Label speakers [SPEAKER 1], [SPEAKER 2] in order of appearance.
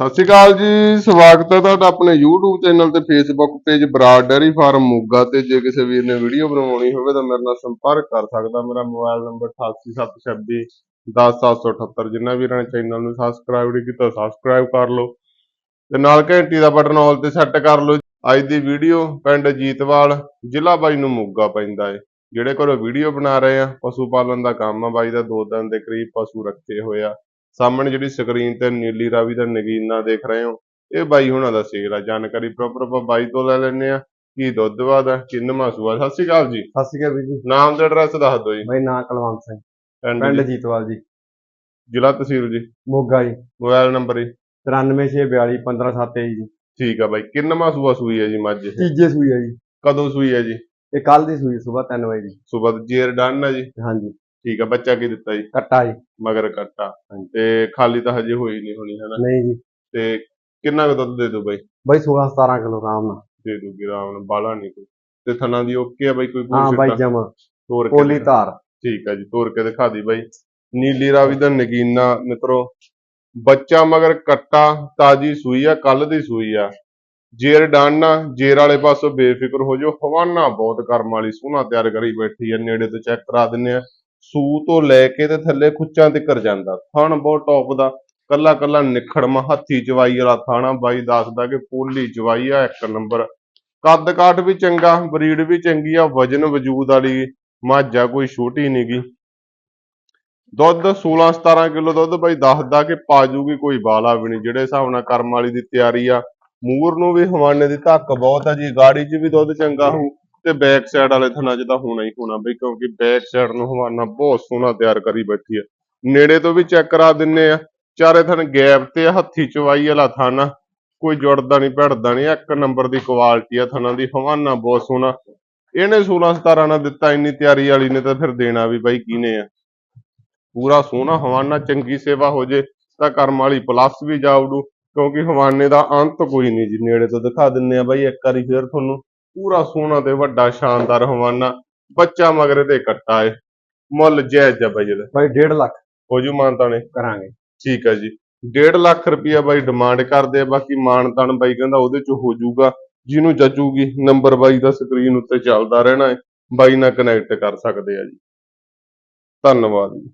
[SPEAKER 1] ਸਤਿ ਸ਼੍ਰੀ ਅਕਾਲ ਜੀ, ਸਵਾਗਤ ਹੈ ਤੁਹਾਡਾ ਆਪਣੇ YouTube ਚੈਨਲ ਤੇ Facebook page Brar dairy farm Moga ਤੇ। ਜੇ ਕਿਸੇ ਵੀਰ ਨੇ ਵੀਡੀਓ ਬਣਾਉਣੀ ਹੋਵੇ ਤਾਂ ਮੇਰੇ ਨਾਲ ਸੰਪਰਕ ਕਰ ਸਕਦਾ। ਮੇਰਾ ਮੋਬਾਈਲ ਨੰਬਰ 8876 10778 ਜਿੰਨਾ ਵੀਰਾਂ ਨੇ ਚੈਨਲ ਨੂੰ ਸਬਸਕ੍ਰਾਈਬ ਨਹੀਂ ਕੀਤਾ ਸਬਸਕ੍ਰਾਈਬ ਕਰ ਲਓ। ਤੇ ਨਾਲ ਘੰਟੀ ਦਾ ਬਟਨ ਆਲ ਤੇ ਸੈੱਟ ਕਰ ਲਓ। ਅੱਜ ਦੀ ਵੀਡੀਓ ਪਿੰਡ ਜੀਤਵਾਲ, ਜ਼ਿਲ੍ਹਾ ਬਾਈ ਨੂੰ ਮੋਗਾ ਪੈਂਦਾ ਏ। ਜਿਹੜੇ ਕੋਲ ਵੀਡੀਓ ਬਣਾ ਰਹੇ ਆ, ਪਸ਼ੂ ਪਾਲਣ ਦਾ ਕੰਮ ਆ। ਬਾਈ ਦਾ ਦੋ ਦਿਨ ਦੇ ਕਰੀਬ ਪਸ਼ੂ ਰੱਖੇ ਹੋਏ ਆ। ਸਾਹਮਣੇ ਜਿਹੜੀ ਸਕਰੀਨ ਤੇ ਨੀਲੀ ਰਾਵੀ ਦਾ ਨਗੀਨਾ ਦੇਖ ਰਹੇ ਹੋ ਇਹ ਬਾਈ ਹੁਣਾਂ ਦਾ ਸੇਲ ਆ ਜਾਣਕਾਰੀ ਪ੍ਰੋਪਰ ਆਪਾਂ ਬਾਈ ਤੋਂ ਲੈ ਲੈਣੇ ਆ ਕੀ ਦੁੱਧ ਵਾਦਾ ਕਿੰਨਵਾਂ ਸੂਆ ਸਤਿ ਸ਼੍ਰੀ ਅਕਾਲ ਜੀ।
[SPEAKER 2] ਸਤਿ ਸ਼੍ਰੀ ਅਕਾਲ ਵੀਰ ਜੀ।
[SPEAKER 1] ਨਾਮ ਤੇ ਐਡਰੈਸ ਦੱਸ ਦਿਓ ਜੀ।
[SPEAKER 2] ਬਾਈ ਨਾਂ ਕੁਲਵੰਤ ਸਿੰਘ
[SPEAKER 1] ਪਿੰਡ
[SPEAKER 2] ਜੀਤਵਾਲ ਜੀ।
[SPEAKER 1] ਜ਼ਿਲ੍ਹਾ ਤਹਿਸੀਲ ਜੀ।
[SPEAKER 2] ਮੋਗਾ ਜੀ।
[SPEAKER 1] ਮੋਬਾਈਲ ਨੰਬਰ ਜੀ।
[SPEAKER 2] 93642 15723 ਜੀ।
[SPEAKER 1] ਠੀਕ ਆ ਬਾਈ ਕਿੰਨਵਾਂ ਸੂਆ ਸੂਈ ਹੈ ਜੀ ਮੱਝ?
[SPEAKER 2] ਤੀਜੇ ਸੂਈ ਹੈ ਜੀ।
[SPEAKER 1] ਕਦੋਂ ਸੂਈ ਹੈ ਜੀ?
[SPEAKER 2] ਇਹ ਕੱਲ ਦੀ ਸੂਈ ਸਵੇਰ 3 ਵਜੇ ਜੀ
[SPEAKER 1] ਸਵੇਰ ਜੇਰ ਡਨ ਹੈ ਜੀ।
[SPEAKER 2] ਹਾਂਜੀ।
[SPEAKER 1] ਠੀਕ ਆ ਬੱਚਾ ਕੀ ਦਿੱਤਾ ਜੀ?
[SPEAKER 2] ਕੱਟਾ ਜੀ।
[SPEAKER 1] ਮਗਰ ਕੱਟਾ।
[SPEAKER 2] ਹਾਂਜੀ।
[SPEAKER 1] ਤੇ ਖਾਲੀ ਤਾਂ ਹਜੇ ਹੋਈ ਨਹੀਂ ਹੋਣੀ ਹਨਾ?
[SPEAKER 2] ਨਹੀਂ ਜੀ।
[SPEAKER 1] ਤੇ ਕਿੰਨਾ ਕੁ ਦੁੱਧ ਦੇ ਦੋ ਬਾਈ?
[SPEAKER 2] ਬਾਈ 16 17 ਕਿਲੋ ਆਰਾਮ ਨਾਲ।
[SPEAKER 1] ਦੇ ਦੂਗੀ ਆਰਾਮ ਨਾਲ ਬਾਲਾ ਨਹੀਂ ਕੋਈ। ਤੇ ਥਣਾ ਦੀ ਓਕੇ ਆ ਬਾਈ ਕੋਈ
[SPEAKER 2] ਹਾਂ
[SPEAKER 1] ਪੂਛ
[SPEAKER 2] ਬਾਈ ਜਮ।
[SPEAKER 1] ਤੋਰ ਕੇ ਦਿਖਾ।
[SPEAKER 2] ਧਾਰ।
[SPEAKER 1] ਠੀਕ ਆ ਜੀ ਤੋਰ ਕੇ ਦਿਖਾ ਦੀ ਬਾਈ। ਨੀਲੀ ਰਾਵੀ ਦਾ ਨਗੀਨਾ ਮਿੱਤਰੋ ਬੱਚਾ ਮਗਰ ਕੱਟਾ ਤਾਜੀ ਸੂਈ ਆ ਕੱਲ ਦੀ ਸੂਈ ਆ। ਜੇਰ ਡਾਨਾ ਜੇਰ ਵਾਲੇ ਪਾਸੋਂ ਬੇਫਿਕਰ ਹੋ ਜਾਓ। ਹਵਾਨਾ ਬਹੁਤ ਕਰਮ ਵਾਲੀ ਸੋਹਣਾ ਤਿਆਰ ਕਰੀ ਬੈਠੀ ਆ ਨੇੜੇ ਤੋਂ ਚੈੱਕ ਕਰਾ ਦਿੰਨੇ ਆ। ਸੂ ਤੋਂ ਲੈ ਕੇ ਤੇ ਥੱਲੇ ਖੁੱਚਾਂ ਤੇ ਜਾਂਦਾ। ਥਣ ਬਹੁਤ ਟੌਪ ਦਾ। ਕੱਲਾ ਕੱਲਾ ਨਿਖੜਮਾ ਹੱਥੀ ਚਵਾਈ ਵਾਲਾ ਥਾਣਾ। ਬਾਈ ਦੱਸਦਾ ਕਿ ਪੋਲੀ ਚਵਾਈ ਆ, ਇੱਕ ਨੰਬਰ। ਕੱਦ ਕਾਠ ਵੀ ਚੰਗਾ, ਬਰੀਡ ਵੀ ਚੰਗੀ ਆ, ਵਜਨ ਵਜੂਦ ਵਾਲੀ ਮੱਝ ਕੋਈ ਛੋਟੀ ਨਹੀਂਗੀ ਦੁੱਧ 16 17 ਕਿਲੋ ਦੁੱਧ ਬਾਈ ਦੱਸਦਾ ਕਿ ਪਾ ਜੂਗੀ ਕੋਈ ਬਾਲਾ ਵੀ ਨਹੀਂ ਜਿਹੜੇ ਹਿਸਾਬ ਨਾਲ ਕਰਮ ਵਾਲੀ ਦੀ ਤਿਆਰੀ ਆ, ਮੂਰ ਨੂੰ ਵੀ ਹਵਾਨੇ ਦੀ ਧੱਕ ਬਹੁਤ ਆ ਜੀ। ਗਾੜੀ 'ਚ ਵੀ ਦੁੱਧ ਚੰਗਾ ਹੋਊ। ਤੇ ਬੈਕ ਸਾਈਡ ਵਾਲੇ ਥਣਾ 'ਚ ਤਾਂ ਹੋਣਾ ਹੀ ਹੋਣਾ ਬਈ ਕਿਉਂਕਿ ਬੈਕ ਸਾਈਡ ਨੂੰ ਹਵਾਨਾ ਬਹੁਤ ਸੋਹਣਾ ਤਿਆਰ ਕਰੀ ਬੈਠੀ ਆ। ਨੇੜੇ ਤੋਂ ਵੀ ਚੈੱਕ ਕਰਾ ਦਿੰਨੇ ਆ। ਚਾਰੇ ਥਣ ਗੈਪ ਤੇ ਆ, ਹੱਥੀ ਚਵਾਈ ਵਾਲਾ ਥਾਨਾ ਕੋਈ ਜੁੜਦਾ ਨਹੀਂ ਭੜਦਾ ਨਹੀਂ ਇੱਕ ਨੰਬਰ ਦੀ ਕੁਆਲਿਟੀ ਆ ਥਣਾ ਦੀ ਹਵਾਨਾ ਬਹੁਤ ਸੋਹਣਾ। ਇਹਨੇ 16 17 ਨਾਲ ਦਿੱਤਾ ਇੰਨੀ ਤਿਆਰੀ ਵਾਲੀ ਨੇ ਤਾਂ ਫਿਰ ਦੇਣਾ ਵੀ ਬਾਈ ਕਿਹਨੇ ਆ। ਪੂਰਾ ਸੋਹਣਾ ਹਵਾਨਾ ਚੰਗੀ ਸੇਵਾ ਹੋ ਜੇ ਤਾਂ ਕਰਮ ਵਾਲੀ ਪਲੱਸ ਵੀ ਜਾਉੜੂ ਕਿਉਂਕਿ ਹਵਾਨੇ ਦਾ ਅੰਤ ਕੋਈ ਨਹੀਂ ਜੀ ਨੇੜੇ ਤੋਂ ਦਿਖਾ ਦਿੰਨੇ ਆ ਬਾਈ ਇੱਕ ਵਾਰੀ ਫਿਰ ਤੁਹਾਨੂੰ। ਪੂਰਾ ਸੋਹਣਾ ਤੇ ਵੱਡਾ ਸ਼ਾਨਦਾਰ ਹਵਾਨਾ ਬੱਚਾ ਮਗਰੇ ਤੇ ਕੱਟਾ ਏ। ਮੁੱਲ ਜਾਇਜ਼ ਆ ਬਾਈ ਇਹਦਾ।
[SPEAKER 2] ਬਾਈ 1.5 ਲੱਖ।
[SPEAKER 1] ਹੋ ਜੂ ਮਾਨਤਾ ਨੇ
[SPEAKER 2] ਕਰਾਂਗੇ।
[SPEAKER 1] ਠੀਕ ਹੈ ਜੀ। 1.5 ਲੱਖ ਰੁਪਇਆ ਬਾਈ ਡਿਮਾਂਡ ਕਰਦੇ ਆ ਬਾਕੀ ਮਾਨਤਾਨ ਬਾਈ ਕਹਿੰਦਾ ਉਹਦੇ ਚ ਹੋ ਜਾਊਗਾ ਜਿਹਨੂੰ ਜੱਜੂਗੀ ਨੰਬਰ ਬਾਈ ਦਾ ਸਕਰੀਨ ਉੱਤੇ ਚੱਲਦਾ ਰਹਿਣਾ ਹੈ ਬਾਈ ਨਾਲ ਕਨੈਕਟ ਕਰ ਸਕਦੇ ਆ ਜੀ। ਧੰਨਵਾਦ ਜੀ।